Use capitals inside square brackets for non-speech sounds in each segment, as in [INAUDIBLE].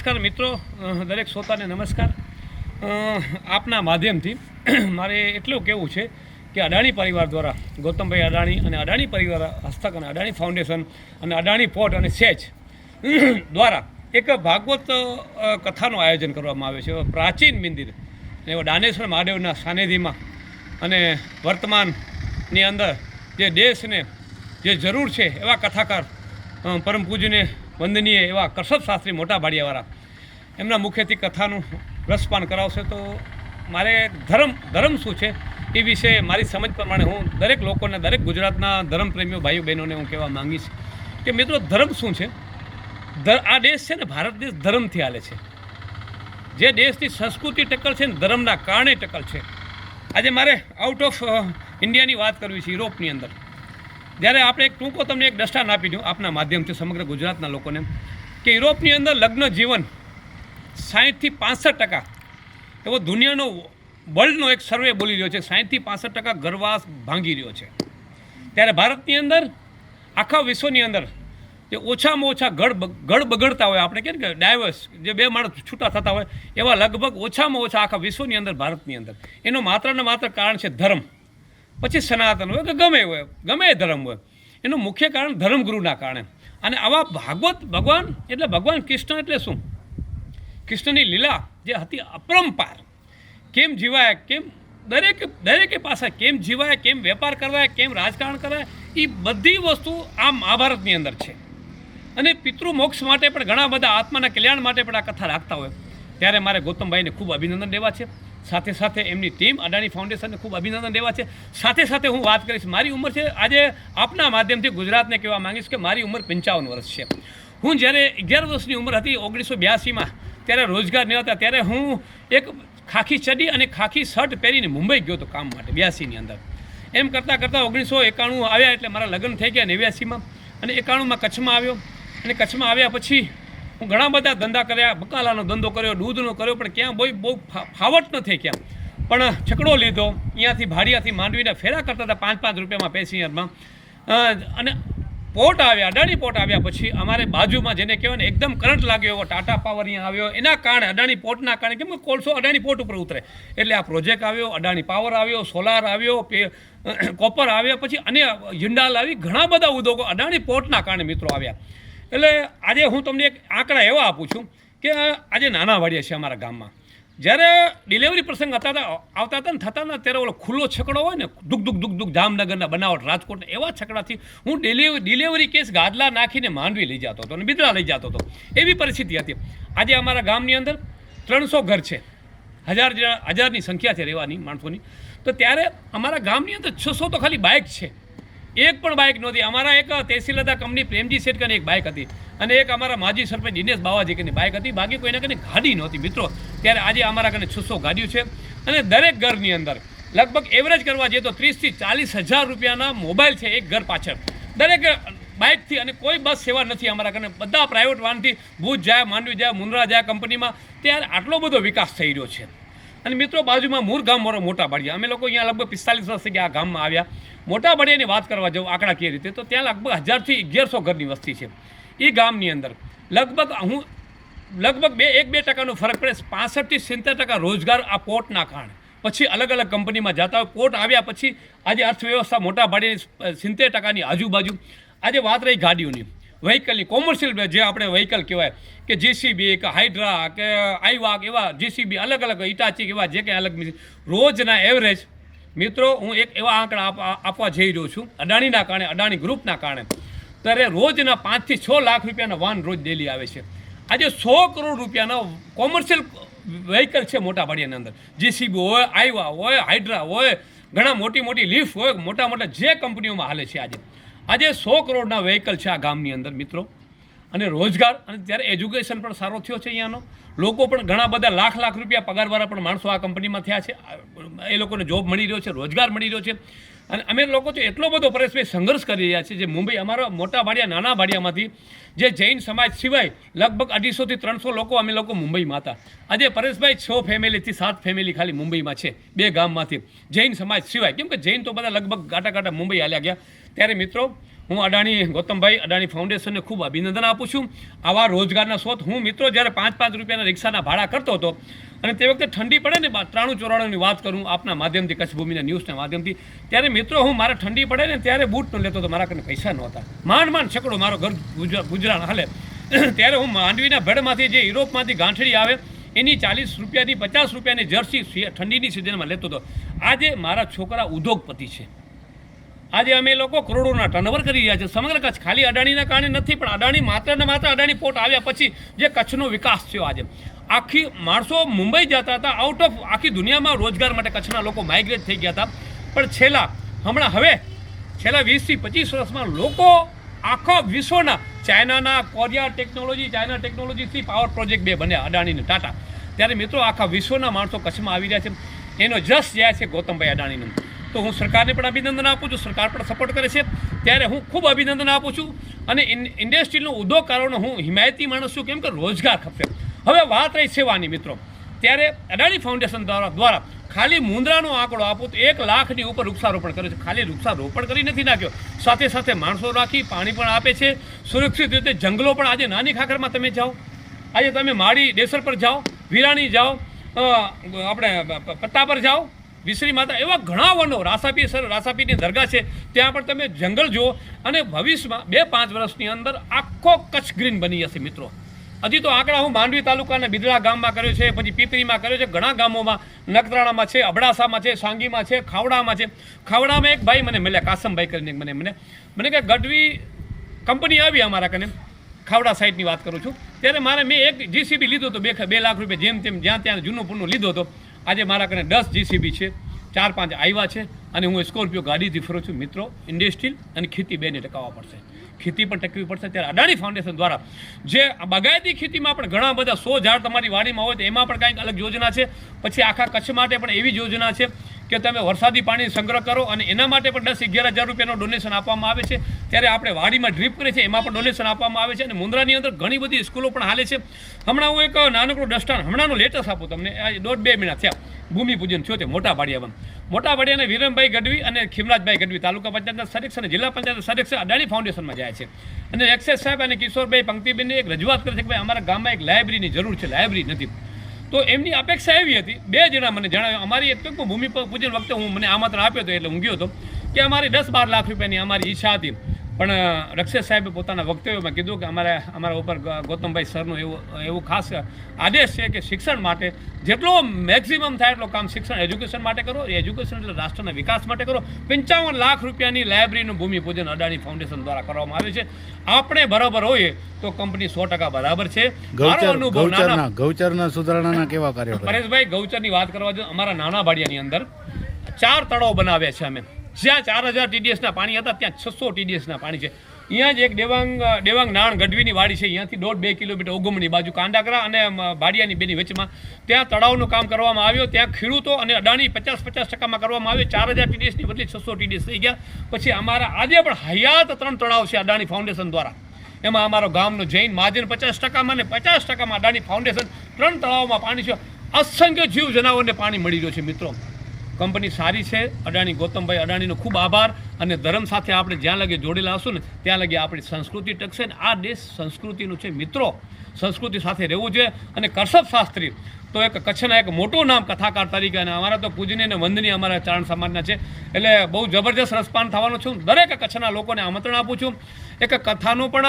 નમસ્કાર મિત્રો. દરેક શ્રોતાને નમસ્કાર. આપના માધ્યમથી [CLEARS THROAT] મારે એટલું કહેવું છે કે અડાણી પરિવાર દ્વારા, ગૌતમભાઈ અડાણી અને અડાણી પરિવાર હસ્તક અને અડાણી ફાઉન્ડેશન અને અડાણી પોર્ટ અને સેચ [CLEARS THROAT] દ્વારા એક ભાગવત કથાનું આયોજન કરવામાં આવે છે. પ્રાચીન મંદિર એવા દાનેશ્વર મહાદેવના સાનિધિમાં અને વર્તમાનની અંદર જે દેશને જે જરૂર છે એવા કથાકાર પરમ પૂજ્યને વંદનીય એવા કરશબ શાસ્ત્રી મોટા ભાડિયાવાળા. એમના મુખેથી કથાનું રસપાન કરાવશે તો મારે ધર્મ ધર્મ શું છે? એ વિશે મારી સમજ પ્રમાણે હું દરેક લોકોને, દરેક ગુજરાતના ધર્મપ્રેમીઓ, ભાઈઓ, બહેનોને હું કહેવા માંગીશ કે મિત્રો, ધર્મ શું છે? ધર આ દેશ છે ને ભારત દેશ ધર્મથી હાલે છે. જે દેશની સંસ્કૃતિ ટકલ છે ને ધર્મના કારણે ટકલ છે. આજે મારે આઉટ ઓફ ઇન્ડિયાની વાત કરવી છે યુરોપની અંદર. જ્યારે આપણે એક ટૂંકો તમને એક દ્રષ્ટાંત આપી દઉં આપના માધ્યમથી સમગ્ર ગુજરાતના લોકોને કે યુરોપની અંદર લગ્ન જીવન સાહીઠથી પાસઠ ટકા એવો દુનિયાનો વર્લ્ડનો એક સર્વે બોલી રહ્યો છે, સાહીઠથી પાસઠ ટકા ગર્વાસ ભાંગી રહ્યો છે. ત્યારે ભારતની અંદર, આખા વિશ્વની અંદર જે ઓછામાં ઓછા ગળ ગળ બગડતા હોય, આપણે કેમ કે ડાયવર્સ જે બે માણસ છૂટા થતા હોય, એવા લગભગ ઓછામાં ઓછા આખા વિશ્વની અંદર, ભારતની અંદર. એનું માત્ર ને માત્ર કારણ છે ધર્મ. પછી સનાતન હોય કે ગમે હોય, ગમે ધર્મ હોય. એનું મુખ્ય કારણ ધર્મગુરુના કારણે. અને આવા ભાગવત ભગવાન એટલે ભગવાન કૃષ્ણ એટલે શું? કૃષ્ણની લીલા જે હતી અપરંપાર. કેમ જીવાય, કેમ દરેક, દરેકે પાસે કેમ જીવાય, કેમ વેપાર કરવાય, કેમ રાજકારણ કરાય એ બધી વસ્તુ આ મહાભારતની અંદર છે. અને પિતૃ મોક્ષ માટે પણ ઘણા બધા આત્માના કલ્યાણ માટે પણ આ કથા રાખતા હોય. ત્યારે મારે ગૌતમભાઈને ખૂબ અભિનંદન દેવા છે. સાથે સાથે એમની ટીમ અડાણી ફાઉન્ડેશનને ખૂબ અભિનંદન દેવા છે. સાથે સાથે હું વાત કરીશ, મારી ઉંમર છે, આજે આપના માધ્યમથી ગુજરાતને કહેવા માંગીશ કે મારી ઉંમર પંચાવન વર્ષ છે. હું જ્યારે અગિયાર વર્ષની ઉંમર હતી ઓગણીસો બ્યાસીમાં, ત્યારે રોજગાર ન હતા ત્યારે હું એક ખાખી ચડી અને ખાખી શર્ટ પહેરીને મુંબઈ ગયો હતો કામ માટે, બ્યાસીની અંદર. એમ કરતાં કરતાં ઓગણીસો એકાણું આવ્યા એટલે મારા લગ્ન થઈ ગયા નેવ્યાસીમાં અને એકાણુંમાં કચ્છમાં આવ્યો. અને કચ્છમાં આવ્યા પછી હું ઘણા બધા ધંધા કર્યા બકાલાનો ધંધો કર્યો, દૂધનો કર્યો, પણ ક્યાં બહુ બહુ ફાવટ ન થઈ ક્યાં. પણ છકડો લીધો, અહીંયાથી ભાડિયાથી માંડવીને ફેરા કરતા હતા પાંચ પાંચ રૂપિયામાં પેસેન્જરમાં. અને પોર્ટ આવ્યા, અડાણી પોર્ટ આવ્યા પછી અમારે બાજુમાં જેને કહેવાય ને એકદમ કરંટ લાગ્યો એવો ટાટા પાવર અહીંયા આવ્યો. એના કારણે અડાણી પોર્ટના કારણે કેમ કે કોલસો અડાણી પોર્ટ ઉપર ઉતરે. એટલે આ પ્રોજેક્ટ આવ્યો, અડાણી પાવર આવ્યો, સોલાર આવ્યો કોપર આવ્યા પછી અને જિંડાલ આવી ઘણા બધા ઉદ્યોગો અડાણી પોર્ટના કારણે મિત્રો આવ્યા. એટલે આજે હું તમને એક આંકડા એવા આપું છું કે આજે નાના વાડિયા છે અમારા ગામમાં. જ્યારે ડિલિવરી પ્રસંગ હતા, આવતા હતા ને થતા ને ત્યારે ઓલો ખુલ્લો છકડો હોય ને દુઃખ દુઃખ દુક દુઃખ જામનગરના બનાવટ રાજકોટ એવા છકડાથી હું ડિલિવરી ડિલિવરી કેસ ગાદલા નાખીને માંડવી લઈ જતો હતો અને બિદડા લઈ જતો હતો. એવી પરિસ્થિતિ હતી. આજે અમારા ગામની અંદર ત્રણસો ઘર છે. હજાર હજારની સંખ્યા છે રહેવાની માણસોની. તો ત્યારે અમારા ગામની અંદર છસો તો ખાલી બાઇક છે. એક પણ બાઇક નહોતી. અમારા એક તહેસીલદાર કંપની પ્રેમજી શેઠ કરીને એક બાઇક હતી. અને એક અમારા માજી સરપંચ દિનેશ બાવાજી કરીને બાઇક હતી. બાકી કોઈને કરીને ગાડી નહોતી મિત્રો. ત્યારે આજે અમારા કરીને છસો ગાડીઓ છે. અને દરેક ઘરની અંદર લગભગ એવરેજ કરવા જઈએ તો ત્રીસથી ચાલીસ હજાર રૂપિયાના મોબાઈલ છે એક ઘર પાછળ. દરેક બાઇકથી અને કોઈ બસ સેવા નથી અમારા કને. બધા પ્રાઇવેટ વાહનથી ભુજ જાય, માંડવી જાય, મુન્દ્રા જાય કંપનીમાં. ત્યારે આટલો બધો વિકાસ થઈ રહ્યો છે. અને મિત્રો બાજુમાં મૂર ગામ મારો મોટા બાડિયા અમે લોકો અહીંયા લગભગ પિસ્તાલીસ વર્ષ થઈ આ ગામમાં આવ્યા. મોટા બળિયાની વાત કરવા જાઉં આંકડાકીય રીતે? તો ત્યાં લગભગ હજારથી અગિયારસો ઘરની વસ્તી છે. એ ગામની અંદર લગભગ હું લગભગ બે, એક, બે ટકાનો ફરક પડે. પાસઠથી સિત્તેર ટકા રોજગાર આ પોર્ટના કારણે. પછી અલગ અલગ કંપનીમાં જતા હોય. પોર્ટ આવ્યા પછી આજે અર્થવ્યવસ્થા મોટા ભાડેની સિત્તેર ટકાની આજુબાજુ. આજે વાત રહી ગાડીઓની. વ્હીકલની કોમર્શિયલ જે આપણે વ્હીકલ કહેવાય કે જેસીબી કે હાઇડ્રા કે આઈવાક એવા જેસીબી અલગ અલગ ઇટાચી એવા જે કંઈ અલગ રોજના એવરેજ મિત્રો, હું એક એવા આંકડા આપ- આપવા જઈ રહ્યો છું. અડાણીના કારણે અડાણી ગ્રુપના કારણે. ત્યારે રોજના પાંચથી છ લાખ રૂપિયાના વાહન રોજ ડેલી આવે છે. આજે સો કરોડ રૂપિયાના કોમર્શિયલ વ્હીકલ છે મોટા ભાડિયાની અંદર. જીસીબી હોય આઈવા હોય હાઇડ્રા હોય, ઘણા મોટી મોટી લિફ્ટ હોય, મોટા મોટા જે કંપનીઓમાં હાલે છે આજે. આજે સો કરોડના વ્હીકલ છે આ ગામની અંદર, મિત્રો. અને રોજગાર અને ત્યારે એજ્યુકેશન પણ સારો થયો છે અહીંયાનો. લોકો પણ ઘણા બધા લાખ લાખ રૂપિયા પગારવાળા પણ માણસો આ કંપનીમાં થયા છે. એ લોકોને જોબ મળી રહ્યો છે, રોજગાર મળી રહ્યો છે. અને અમે લોકો તો એટલો બધો પરેશભાઈ સંઘર્ષ કરી રહ્યા છે જે મુંબઈ અમારા મોટા ભાડિયા, નાના ભાડિયામાંથી જે જૈન સમાજ સિવાય લગભગ અઢીસોથી ત્રણસો લોકો અમે લોકો મુંબઈમાં હતા. આજે પરેશભાઈ છ ફેમિલીથી સાત ફેમિલી ખાલી મુંબઈમાં છે, બે ગામમાંથી. જૈન સમાજ સિવાય, કેમ કે જૈન તો બધા લગભગ ગાટા ગાટા મુંબઈ હાલ્યા ગયા. ત્યારે મિત્રો હું અડાણી ગૌતમભાઈ અડાણી ફાઉન્ડેશનને ખૂબ અભિનંદન આપું છું. આવા રોજગારના સ્ત્રોત હું મિત્રો જ્યારે પાંચ પાંચ રૂપિયાના રિક્ષાના ભાડા કરતો હતો અને તે વખતે ઠંડી પડે ને ત્રાણું ચોરાણુંની વાત કરું આપના માધ્યમથી, કચ્છ ભૂમિના ન્યૂઝના માધ્યમથી, ત્યારે મિત્રો હું મારે ઠંડી પડે ને ત્યારે બૂટ ન લેતો હતો મારા કને પૈસા નહોતા. માંડ માંડ છકડો મારો ઘર ગુજરા ગુજરાત હાલે. [CLEARS THROAT] ત્યારે હું માંડવીના ભેડમાંથી જે યુરોપમાંથી ગાંઠડી આવે, એની ચાલીસ રૂપિયાની, પચાસ રૂપિયાની જર્સી ઠંડીની સિઝનમાં લેતો હતો. આજે મારા છોકરા ઉદ્યોગપતિ છે. આજે અમે લોકો કરોડોના ટર્નઓવર કરી રહ્યા છે. સમગ્ર કચ્છ ખાલી અડાણીના કારણે નથી, પણ અડાણી માત્ર ને માત્ર અડાણી પોર્ટ આવ્યા પછી જે કચ્છનો વિકાસ થયો આજે. આખી માણસો મુંબઈ જતા હતા આઉટ ઓફ આખી દુનિયામાં રોજગાર માટે કચ્છના લોકો માઇગ્રેટ થઈ ગયા હતા. પણ છેલ્લા, હમણાં હવે, છેલ્લા વીસથી પચીસ વર્ષમાં લોકો આખા વિશ્વના ચાઇનાના કોરિયા ટેકનોલોજી ચાઇના ટેકનોલોજીથી પાવર પ્રોજેક્ટ બે બન્યા અડાણીને ટાટા. ત્યારે મિત્રો આખા વિશ્વના માણસો કચ્છમાં આવી રહ્યા છે. એનો જસ જાય છે ગૌતમભાઈ અડાણીનું તો હું સરકારને પણ અભિનંદન આપું છું. સરકાર પણ સપોર્ટ કરે છે. ત્યારે હું ખૂબ અભિનંદન આપું છું. અને ઇન- ઇન્ડસ્ટ્રીનો ઉદ્યોગકારોનો હું હિમાયતી માણસ છું. કેમ કે રોજગાર ખપશે હવે વાત રહી સેવાની મિત્રો. ત્યારે અડાણી ફાઉન્ડેશન દ્વારા દ્વારા ખાલી મુંદ્રાનો આંકડો આપો તો એક લાખની ઉપર વૃક્ષારોપણ કરે છે. ખાલી વૃક્ષારોપણ કરી નથી નાખ્યો. સાથે સાથે માણસો રાખી પાણી પણ આપે છે. સુરક્ષિત રીતે જંગલો પણ આજે નાની ખાખરમાં તમે જાઓ. આજે તમે માળી ડેસર પર જાઓ, વિરાણી જાઓ આપણે પ- પ- પટ્ટા પર જાઓ. વિસરી માતા, એવા ઘણા વનો, રાસાપી સર, રાસાપીની દરગાહ છે, ત્યાં પણ તમે જંગલ જુઓ અને ભવિષ્યમાં બે પાંચ વર્ષની અંદર આખો કચ્છ ગ્રીન બની જશે મિત્રો. હજી તો આંકડા હું માંડવી તાલુકાના બિદડા ગામમાં કર્યો છે, પછી પીપરીમાં કર્યો છે, ઘણા ગામોમાં, નખત્રાણામાં છે, અબડાસામાં છે, સાંગીમાં છે, ખાવડામાં છે. ખાવડામાં એક ભાઈ મને મળ્યા, કાસમભાઈ કરીને મને મને મને કે ગઢવી કંપની આવી અમારા કને. ખાવડા સાઈડની વાત કરું છું. ત્યારે મારે મેં એક જીસીબી લીધો હતો, બે બે લાખ રૂપિયા જેમ તેમ, જ્યાં ત્યાં જૂનું પૂનું લીધો હતો. આજે મારા કને દસ જીસીબી છે, ચાર પાંચ આવ્યા છે અને હું સ્કોર્પિયો ગાડીથી ફરું છું. મિત્રો ઇન્ડસ્ટ્રીલ અને ખેતી બેને ટકાવવા પડશે. ખેતી પણ ટકવી પડશે. ત્યારે અડાણી ફાઉન્ડેશન દ્વારા જે બાગાયતી ખેતીમાં પણ ઘણા બધા સો ઝાડ તમારી વાડીમાં હોય તો એમાં પણ કાંઈક અલગ યોજના છે. પછી આખા કચ્છ માટે પણ એવી યોજના છે કે તમે વરસાદી પાણી સંગ્રહ કરો અને એના માટે પણ દસ અગિયાર હજાર રૂપિયાનો ડોનેશન આપવામાં આવે છે. ત્યારે આપણે વાડીમાં ડ્રીપ કરીએ છીએ, એમાં પણ ડોનેશન આપવામાં આવે છે અને મુન્દ્રાની અંદર ઘણી બધી સ્કૂલો પણ હાલે છે. હમણાં હું એક નાનકડું ડસ્ટાન હમણાંનો લેટેસ્ટ આપું તમને. આ દોઢ બે મહિના થયા. ભૂમિપૂજન થયો છે મોટા ભાડિયામાં મોટા પાડિયાને વિરમભાઈ ગઢવી અને ખીમરાજભાઈ ગઢવી, તાલુકા પંચાયતના સદસ્ય અને જિલ્લા પંચાયત સદસ્ય અડાણી ફાઉન્ડેશનમાં જાય છે. અને એક્સેસ સાહેબ અને કિશોરભાઈ પંક્તિબેનને એક રજૂઆત કરે છે કે ભાઈ અમારા ગામમાં એક લાઇબ્રેરીની જરૂર છે. લાઇબ્રેરી નથી. તો એમની અપેક્ષા એવી હતી, બે જણા મને જણાવ્યું, અમારી એક ભૂમિ પૂજન વખતે હું મને આમંત્રણ આપ્યો હતો એટલે હું ગયો હતો કે અમારી દસ બાર લાખ રૂપિયાની અમારી ઈચ્છા હતી. પણ રક્ષિત સાહેબે પોતાના વક્તવ્યમાં કીધું કે અમારે અમારા ઉપર ગૌતમભાઈ સરનું એવું એવું ખાસ આદેશ છે કે શિક્ષણ માટે જેટલો મેક્સિમમ થાય એટલો કામ શિક્ષણ એજ્યુકેશન માટે કરો. એજ્યુકેશન એટલે રાષ્ટ્રના વિકાસ માટે કરો. પંચાવન લાખ રૂપિયાની લાઇબ્રેરીનું ભૂમિપૂજન અદાણી ફાઉન્ડેશન દ્વારા કરવામાં આવે છે. આપણે બરાબર હોઈએ તો કંપની સો ટકા બરાબર છે. ગૌચરના સુધારણાના કેવા કાર્યો પરેશભાઈ ગૌચરની વાત કરવા જો અમારા નાના ભાડિયાની અંદર ચાર તળાવ બનાવ્યા છે અમે. જ્યાં ચાર હજાર ટીડીએસના પાણી હતા, ત્યાં છસો ટીડીએસના પાણી છે. અહીંયા જ એક દેવાંગ દેવાંગ નાણ ગઢવીની વાડી છે. અહીંયાથી દોઢ બે કિલોમીટર ઓગમની બાજુ કાંડાકરા અને ભાડિયાની બેની વચમાં. ત્યાં તળાવનું કામ કરવામાં આવ્યું. ત્યાં ખેડૂતો અને અડાણી પચાસ પચાસ ટકામાં કરવામાં આવ્યું. ચાર હજાર ટીડીએસની બદલે છસો ટીડીએસ થઈ ગયા. પછી અમારા, આજે પણ હયાત ત્રણ તળાવ છે અડાણી ફાઉન્ડેશન દ્વારા. એમાં અમારો ગામનો જૈન મહાજન પચાસ ટકામાં અને પચાસ ટકામાં અડાણી ફાઉન્ડેશન ત્રણ તળાવમાં પાણી છે. અસંખ્ય જીવ જનાવરને પાણી મળી રહ્યું છે, મિત્રો. કંપની સારી છે. અડાણી ગૌતમભાઈ અડાણીનો ખૂબ આભાર અને ધર્મ સાથે આપણે જ્યાં લગે જોડેલા હશું ને, ત્યાં લગે આપણી સંસ્કૃતિ ટકશે ને. આ દેશ સંસ્કૃતિનું છે મિત્રો. સંસ્કૃતિ સાથે રહેવું જોઈએ. અને કરસબ શાસ્ત્રી તો એક કચ્છના એક મોટું નામ કથાકાર તરીકે અને અમારા તો પૂજનીય અને વંદનીય અમારા ચારણ સમાજના છે. એટલે બહુ જબરજસ્ત રસપાન થવાનું છું. દરેક કચ્છના લોકોને આમંત્રણ આપું છું. એક કથાનું પણ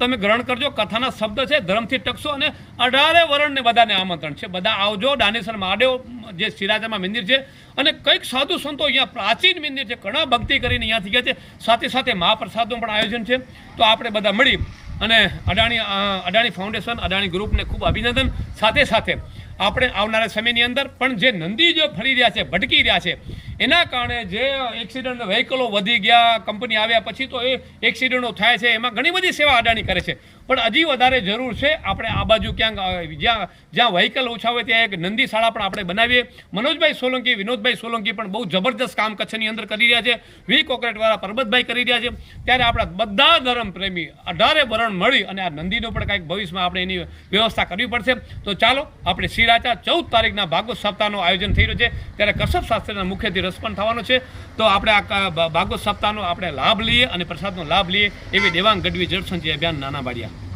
તમે ગ્રહણ કરજો. કથાના શબ્દ છે, ધર્મથી ટકશો અને અઢારે વર્ણને બધાને આમંત્રણ છે. બધા આવજો દાનેસર મહાદેવ, જે શિરાજામાં મંદિર છે અને કંઈક સાધુ સંતો અહીંયા પ્રાચીન મંદિર છે. ઘણા ભક્તિ કરીને અહીંયાથી ગયા છે. સાથે સાથે મહાપ્રસાદનું પણ આયોજન છે. તો આપણે બધા મળી અને અડાણી અડાણી ફાઉન્ડેશન અડાણી ગ્રુપને ખૂબ અભિનંદન. સાથે સાથે આપણે આવનારા સમયની અંદર પણ જે નંદી જો ફરી રહ્યા છે, ભટકી રહ્યા છે એના કારણે જે એક્સિડન્ટ વ્હીકલો વધી ગયા કંપની આવ્યા પછી તો એ એક્સિડન્ટો થાય છે, એમાં ઘણી બધી સેવા અડાણી કરે છે. પણ હજી વધારે જરૂર છે, આપણે આ બાજુ ક્યાંક જ્યાં જ્યાં વ્હીકલ ઓછા હોય ત્યાં એક નંદી શાળા પણ આપણે બનાવીએ. મનોજભાઈ સોલંકી, વિનોદભાઈ સોલંકી પણ બહુ જબરદસ્ત કામ કચ્છની અંદર કરી રહ્યા છે. વી કોકરેટવાળા પરબતભાઈ કરી રહ્યા છે. ત્યારે આપણા બધા ધર્મ પ્રેમી અઢારે વરણ મળી અને આ નંદીનો પણ કાંઈક ભવિષ્યમાં આપણે એની વ્યવસ્થા કરવી પડશે. તો ચાલો, આપણે શ્રીરાચા ચૌદ તારીખના ભાગવત સપ્તાહનું આયોજન થઈ રહ્યું છે. ત્યારે કસબ શાસ્ત્રીના મુખ્યથી રસ પણ થવાનો છે. તો આપણે આ ભાગવત સપ્તાહનો આપણે લાભ લઈએ અને પ્રસાદનો લાભ લઈએ એવી દેવાંગ ગઢવી જળસંચય અભિયાન નાના બાડિયા